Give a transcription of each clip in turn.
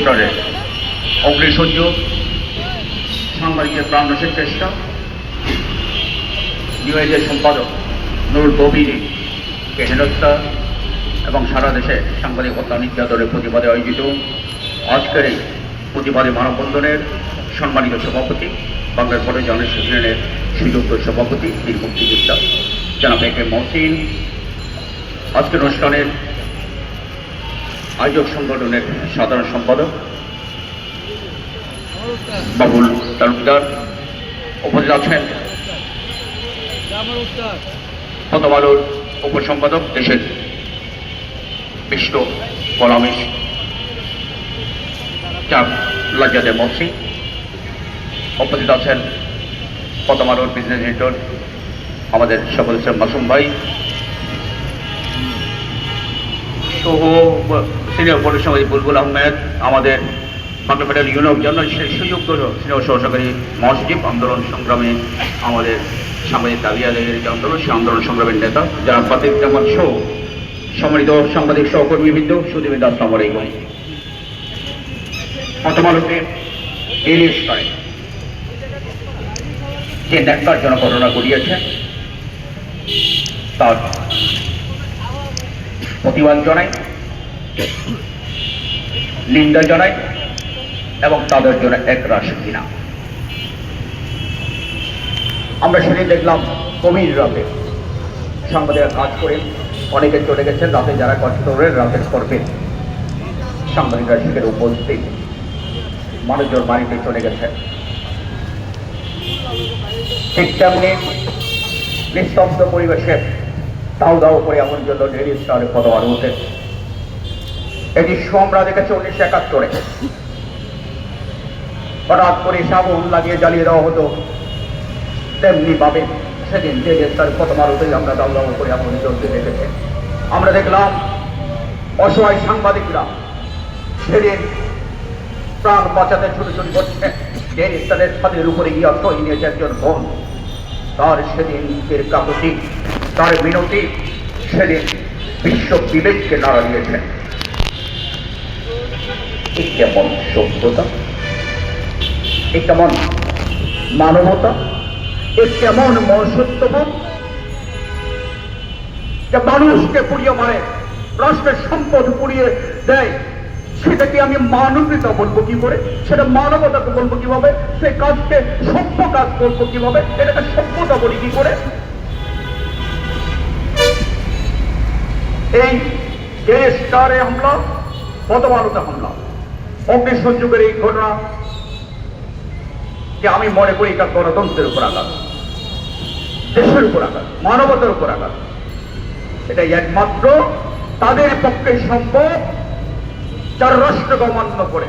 স্তরের অগ্নিসহ্য সাংবাদিকের প্রাণনাশের চেষ্টা। নিউজের সম্পাদক নুরুল কবিরকে হেনস্থা এবং সারা দেশে সাংবাদিক হত্যা নির্যাতনের প্রতিবাদে আয়োজিত আজকের এই প্রতিবাদী মানববন্ধনের সম্মানিত সভাপতি, বাংলার পরে জনের ইউনিয়নের সুযোগ্য সভাপতি বীর মুক্তিযোদ্ধা জনাব এ কে মহসিন। আজকের অনুষ্ঠানের আয়োজক সংগঠনের সাধারণ সম্পাদক, বাবুল তালুকদার উপস্থিত আছেন। প্রথম আলোর উপসম্পাদক দেশের বিষ্ট কলামিশ চাপ লাজ্জাদে মহসি উপস্থিত আছেন প্রথম আলোর বিজনেস এডিটর আমাদের সকল মাসুম ভাই। সহ সিনিয়র পরিসংবাদী বুলবুল আহমেদ, আমাদের ফেডারেল ইউনিয়ন জন্য সুযোগ্য সিনিয়র সহসহকারী মহাসচিব আন্দোলন সংগ্রামে আমাদের সাংবাদিক দাবি আদায়ের যে আন্দোলন সেই আন্দোলন সংগ্রামের নেতা যারা ফাতিক জামান সহ সম্মানিত সাংবাদিক সহকর্মীবৃন্দ সুদীবিন্দু আসসালামু আলাইকুম। প্রথম আলোকে এলিশ করে। যে ন্যাক্কারজনক ঘটনা ঘটিয়েছে, তার প্রতিবাদ জানাই নিন্দা জানাই এবং তাদের জন্য এক রাশি কিনা। আমরা সেদিন দেখলাম কমির রাতে। সাংবাদিকরা কাজ করে অনেকে চলে গেছেন, রাতে যারা কষ্ট করে রাতে করবেন সাংবাদিকরা সেখানে উপস্থিত। মানুষজন বাড়িতে চলে গেছে। ঠিক তেমনি নিস্তব্ধ পরিবেশে দাও দাও করে এমন জন্য ডেলি স্টারে পদবার উঠে। দৃশ্য আমরা দেখেছি উনিশশো একাত্তরে। হঠাৎ করে সাবুন লাগিয়ে জ্বালিয়ে দেওয়া হতো। তেমনি ভাবে সেদিন ডেলি স্টারে পদবার উঠেই আমরা দাও করে এমন জনকে দেখেছি। আমরা দেখলাম অসহায় সাংবাদিকরা সেদিন প্রাণ বাঁচাতে ছুটোছুটি করছে। ডেলি স্টারের ছাদের উপরে গিয়ে সই নিয়েছে একজন বোন। তার সেদিন এর কাকুতি, তার মিনতি সেদিন বিশ্ব বিবেককে নাড়া দিয়েছে। এ কেমন সভ্যতা এ কেমন মানবতা? এ কেমন মনুষ্যত্ববোধ? মানুষকে পুড়িয়ে মারে, রাষ্ট্রের সম্পদ পুড়িয়ে দেয়, সেটাকে আমি মানবিকতা বলব কি করে? সেটা মানবতাকে বলব কীভাবে? সে কাজকে সভ্য কাজ করব কীভাবে? এটাকে সভ্যতা বলি কি করে? এই দেশ স্টারে হামলা? পদমালতা হামলা। অগ্নিসংযোগের এই ঘটনা যে আমি মনে করি এটা গণতন্ত্রের উপর আঘাত, দেশের উপর আঘাত, মানবতার উপর আঘাত। এটা একমাত্র তাদের পক্ষে সম্ভব, যারা রাষ্ট্রকে অমান্য করে।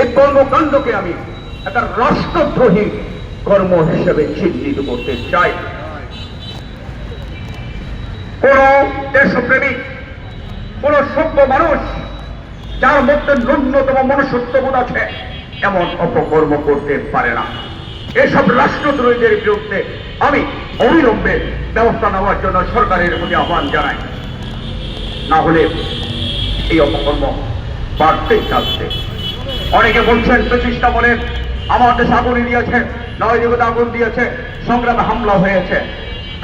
এই কর্মকাণ্ডকে আমি একটা রাষ্ট্রদ্রোহী কর্ম হিসেবে চিহ্নিত করতে চাই। কোন দেশপ্রেমিক, কোন সভ্য মানুষ যার মধ্যে ন্যূনতম মনুষ্যত্ববোধ আছে, এমন অপকর্ম করতে পারে না। এসব রাষ্ট্রদ্রোহীদের বিরুদ্ধে আমি অবিলম্বে ব্যবস্থা নেওয়ার জন্য সরকারের প্রতি আহ্বান জানাই। না হলে এই অপকর্ম বাড়তেই থাকবে। অনেকে বলছেন প্রচেষ্টা বলে আমার দেশ আগুন দিয়েছে নয় জগতে আগুন দিয়েছে, সংগ্রামে হামলা হয়েছে।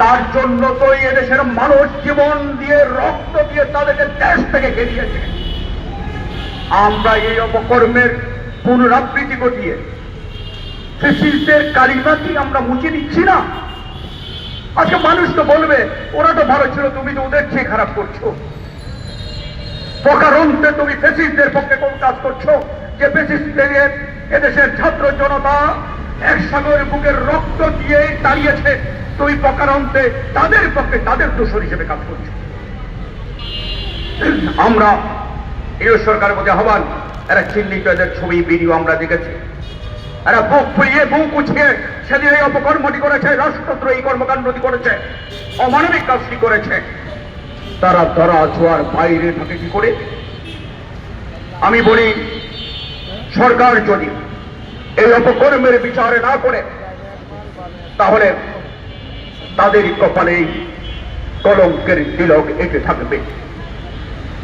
তার জন্য তো এই দেশের মানুষ জীবন দিয়ে রক্ত দিয়ে তাদেরকে দেশ থেকে গেরিয়েছে আমরা এই অপকর্মের পুনরাবৃত্তি ঘটিয়ে ফেসিলদের কালিমাটি আমরা মুছে দিচ্ছি না। আজকে মানুষ তো বলবে, ওরা তো ভালো ছিল, তুমি তো ওদের চেয়ে খারাপ করছ। প্রকারন্তে তুমি ফেসিস্টদের পক্ষে কোন কাজ করছ? যে ফেসিস্টদের এদেশের ছাত্র জনতা এক সাগর বুকের রক্ত দিয়ে দাঁড়িয়েছে, তুমি প্রকারন্তে তাদের পক্ষে তাদের দোষর হিসেবে কাজ করছ। আমরা এই সরকারের মধ্যে আহ্বান, এরা চিহ্নিত এদের ছবি, ভিডিও আমরা দেখেছি। এরা বুক ফুলিয়ে বুক উঠিয়ে সেদিন এই অপকর্মটি করেছে, রাষ্ট্রদ্রোহী কর্মকাণ্ডটি করেছে, অমানবিক কাজটি করেছে। তারা ধরা, ছোঁয়ার বাইরে থাকে কি করে? আমি বলি, সরকার যদি এই অপকর্মের বিচারে না করে, তাহলে তাদের কপালেই কলঙ্কের তিলক এঁকে থাকবে।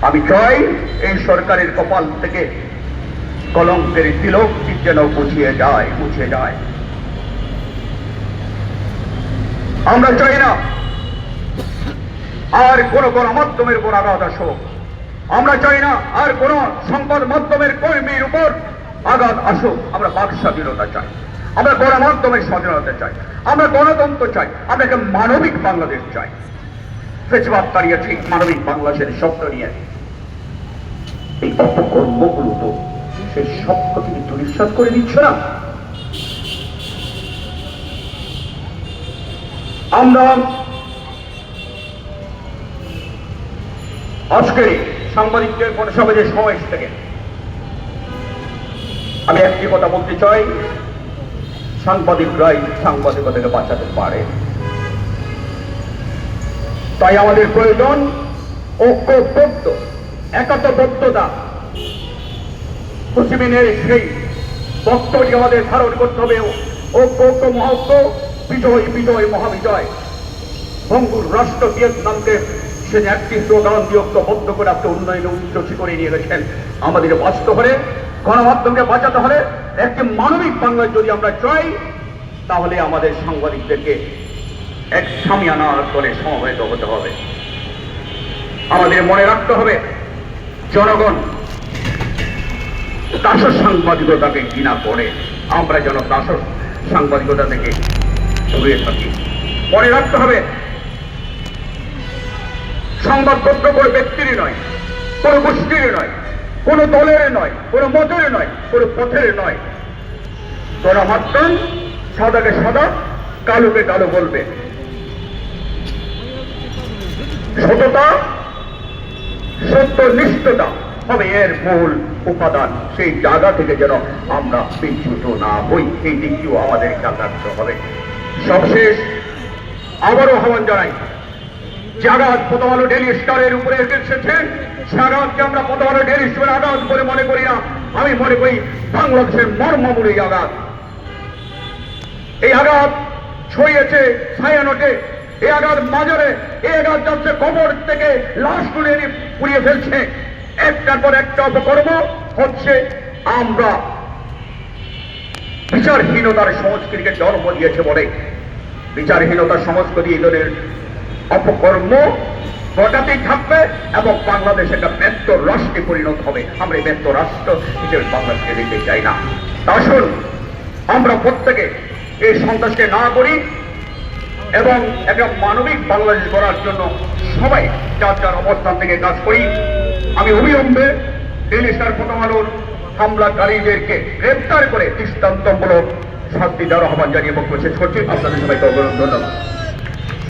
আমি চাই এই সরকারের কপাল থেকে কলঙ্কের তিলক যেন মুছিয়ে যায় মুছে যায়। আমরা চাই না আর কোন গণমাধ্যমের উপর আঘাত আসুক। আমরা চাই না আর কোন সংবাদ মাধ্যমের কর্মীর উপর আঘাত আসুক। আমরা বাক স্বাধীনতা চাই। আমরা গণমাধ্যমের স্বাধীনতা চাই। আমরা গণতন্ত্র চাই। আমরা একটা মানবিক বাংলাদেশ চাই। ফেসবাদ তাড়িয়ে ঠিক মানবিক বাংলাদেশের নিয়ে। এই অপকর্মগুলো তো তুমি দুরিশ্বাস করে দিচ্ছ না। আমরা আজকে সাংবাদিকদের পরিষেবাদের সমাবেশ থেকে আমি একটি কথা বলতে চাই, সাংবাদিকরাই সাংবাদিকতাকে বাঁচাতে পারে। তাই আমাদের প্রয়োজন ঐক্যবদ্ধ একাত্মবদ্ধতা হুসিমিনের সেই বক্তব্যটি আমাদের ধারণ করতে হবে, ঐক্য ঐক্য, মহত্ব, বিজয় বিজয়, মহাবিজয়। ভঙ্গুর রাষ্ট্র ভিয়েতনামকে সে একটি স্লোগান দিয়ে ঐক্যবদ্ধ করে আপনি উন্নয়নে উচ্চসী করে নিয়ে গেছেন আমাদের বাঁচতে হলে গণমাধ্যমকে বাঁচাতে হলে একটি মানবিক বাংলা যদি আমরা চাই, তাহলে আমাদের সাংবাদিকদেরকে এক সামিয়ানার করে সমবেত হতে হবে। আমাদের মনে রাখতে হবে, জনগণ, দাসর সাংবাদিকতাকে ঘৃণা করে, আমরা যেন দাসর সাংবাদিকতা থেকে দূরে থাকি। মনে রাখতে হবে সংবাদপত্র কোনো ব্যক্তিরই নয়, কোনো গোষ্ঠীর নয়, কোনো দলের নয়, কোনো মতের নয়, কোনো পথের নয়। গণমাধ্যম সাদাকে সাদা, কালোকে কালো বলবে। সততা, সত্যনিষ্ঠতা হবে এর মূল উপাদান। সেই জায়গা থেকে যেন আমরা বিচ্যুত না হই সেই দিকটিও আমাদের খেয়াল রাখতে হবে। সবশেষ আবারও আহ্বান জানাই, জাগাত প্রথম আলো ডেলি স্টারের উপরে এসেছেন সাগাতকে আমরা প্রথম আলো ডেলি স্টারের আঘাত বলে মনে করি না। আমি মনে করি বাংলাদেশের মর্মমূল এই আঘাত। এই আঘাত ছড়িয়েছে ছায়ানটে আঘাত মাজারে আঘাত যাচ্ছে কবর থেকে লাশ তুলে পুড়িয়ে ফেলছে। একটার পর একটা অপকর্ম হচ্ছে আমরা। বিচারহীনতার সংস্কৃতিকে জন্ম দিয়েছে বলে। বিচারহীনতার সংস্কৃতি এই ধরনের অপকর্ম ঘটাতেই থাকবে এবং বাংলাদেশ একটা ব্যর্থ রাষ্ট্রে পরিণত হবে। আমরা এই ব্যর্থ রাষ্ট্র হিসেবে বাংলাদেশকে দেখতে চাই না। আসুন, আমরা প্রত্যেকে এই সন্ত্রাসকে না করি এবং একটা মানবিক বাংলাদেশ গড়ার জন্য সবাই যার যার অবস্থান থেকে কাজ করি, আমি অবিলম্বে ডেলি স্টার প্রথম আলোর হামলাকারীদেরকে গ্রেপ্তার করে দৃষ্টান্তমূলক শাস্তি দেওয়ার আহ্বান জানিয়ে বক্তব্য শেষ করছি। আপনাদের সবাইকে অভিনন্দন ধন্যবাদ।